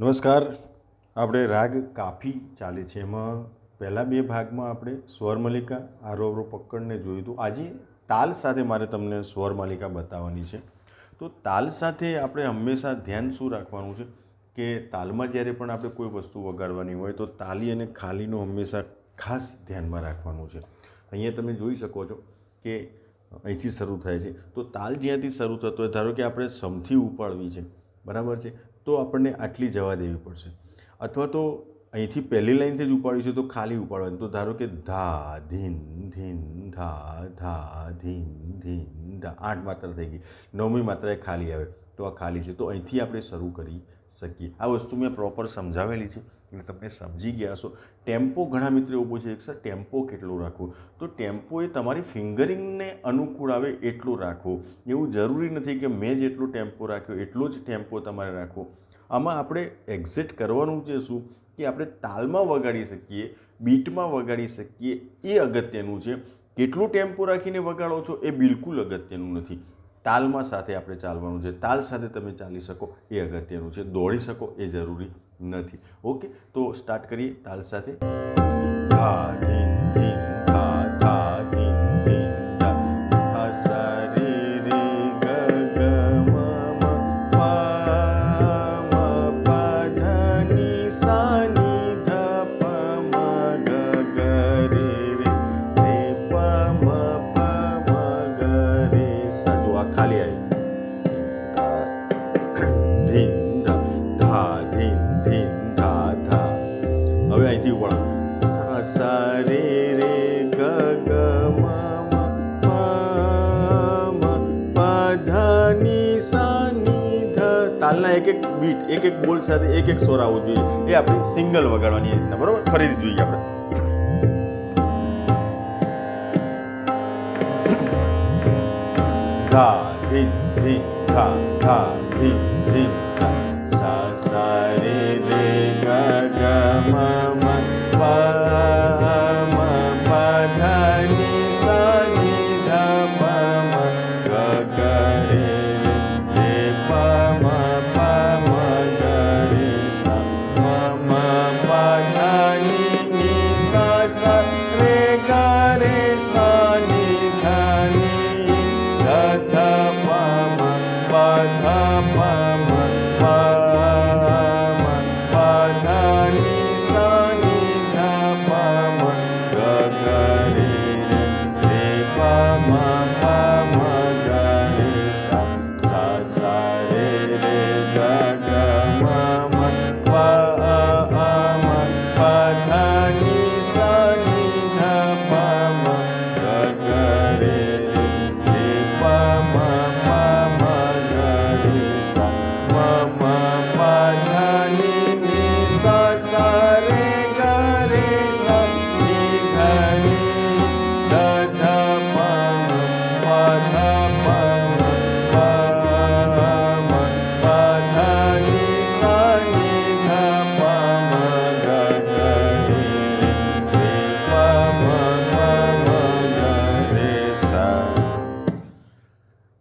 નમસ્કાર. આપણે રાગ કાફી ચાલે છે. એમાં પહેલાં બે ભાગમાં આપણે સ્વરમલિકા આરોહ પકડને જોયું હતું. આજે તાલ સાથે મારે તમને સ્વરમાલિકા બતાવવાની છે. તો તાલ સાથે આપણે હંમેશા ધ્યાન શું રાખવાનું છે? કે તાલમાં જ્યારે પણ આપણે કોઈ વસ્તુ વગાડવાની હોય, તો તાલી અને ખાલીનું હંમેશા ખાસ ધ્યાનમાં રાખવાનું છે. અહીંયા તમે જોઈ શકો છો કે અહીંથી શરૂ થાય છે. તો તાલ જ્યાંથી શરૂ થતો હોય, ધારો કે આપણે સમથી ઉપાડવી છે. બરાબર છે? તો આપણને આટલી જવા દેવી પડશે. અથવા તો અહીંથી પહેલી લાઈનથી જ ઉપાડ્યું છે તો ખાલી ઉપાડવાની. તો ધારો કે ધા, ધીન ધીન, ધા ધા, ધીન ધીન, ધા. આઠ માત્રા થઈ ગઈ. નવમી માત્રા એ ખાલી આવે. તો આ ખાલી છે. તો અહીંથી આપણે શરૂ કરી શકીએ. આ વસ્તુ મેં પ્રોપર સમજાવેલી છે. એટલે તમે સમજી ગયા હશો. ટેમ્પો ઘણા મિત્રો એવું પૂછે સર, ટેમ્પો કેટલો રાખવો? તો ટેમ્પો એ તમારી ફિંગરિંગને અનુકૂળ આવે એટલું રાખવો. એવું જરૂરી નથી કે મેં જેટલો ટેમ્પો રાખ્યો, એટલો જ ટેમ્પો તમારે રાખવો. આમાં આપણે એક્ઝેક્ટ કરવાનું છે શું? કે આપણે તાલમાં વગાડી શકીએ, બીટમાં વગાડી શકીએ, એ અગત્યનું છે. કેટલો ટેમ્પો રાખીને વગાડો છો એ બિલકુલ અગત્યનું નથી. તાલમાં સાથે આપણે ચાલવાનું છે. તાલ સાથે તમે ચાલી શકો, એ અગત્યનું છે. દોડી શકો, એ જરૂરી નથી. ઓકે? તો સ્ટાર્ટ કરીએ. તાલ સાથે. ધા ધીમ ધીન ધીન ધા ધા ધીન ધીન ધા ધા હવે અહીંથી ઉપાડો સા સા રે રે ગ ગ મ મ મ પ ધ ની સા ની ધ તાલના એક એક બીટ એક એક બોલ સાથે એક એક સ્વર આવવો જોઈએ. એ આપણે સિંગલ વગાડવાની રીતના, બરોબર? ફરીથી જોઈએ આપણે. ધા ધા ધા ધીન ધા. ri ri sa sa re re ga ga ma.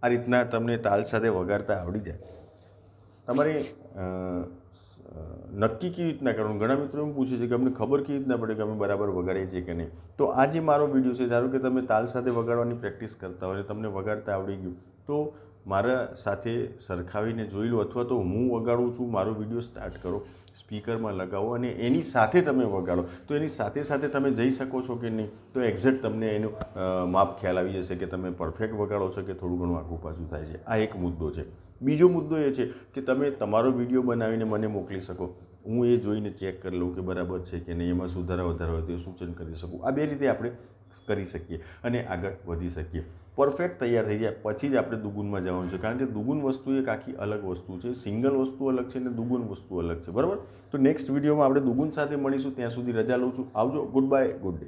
આ રીતના તમને તાલ સાથે વગાડતા આવડી જાય. તમારે નક્કી કેવી રીતના કરવાનું? ઘણા મિત્રો એમ પૂછે છે કે અમને ખબર કેવી રીતના પડે કે અમે બરાબર વગાડીએ છીએ કે નહીં? તો આ જે મારો વીડિયો છે, ધારો કે તમે તાલ સાથે વગાડવાની પ્રેક્ટિસ કરતા હોય તમને વગાડતા આવડી ગયું, તો મારા સાથે સરખાવીને જોઈ લો અથવા તો હું વગાડું છું, મારો વીડિયો સ્ટાર્ટ કરો. સ્પીકરમાં લગાવો અને એની સાથે તમે વગાડો. તો એની સાથે સાથે તમે જઈ શકો છો કે નહીં? તો એક્ઝેક્ટ તમને એનું માપ ખ્યાલ આવી જશે કે તમે પરફેક્ટ વગાડો છો કે થોડું ઘણું આગું પાછું થાય છે. આ એક મુદ્દો છે. બીજો મુદ્દો એ છે કે તમે તમારો વીડિયો બનાવીને મને મોકલી શકો. હું એ જોઈને ચેક કરી લઉં કે બરાબર છે કે નહીં? એમાં સુધારા વધારા હોય તો સૂચન કરી શકું. આ બે રીતે આપણે કરી શકીએ અને આગળ વધી શકીએ. પરફેક્ટ તૈયાર થઈ જાય પછી જ આપણે દુગુનમાં જવાનું છે. કારણ કે દુગુન વસ્તુ એક આખી અલગ વસ્તુ છે. સિંગલ વસ્તુ અલગ છે અને દુગુન વસ્તુ અલગ છે. બરાબર? તો નેક્સ્ટ વિડીયોમાં આપણે દુગુન સાથે મળીશું. ત્યાં સુધી રજા લઉં છું. આવજો. Good bye good day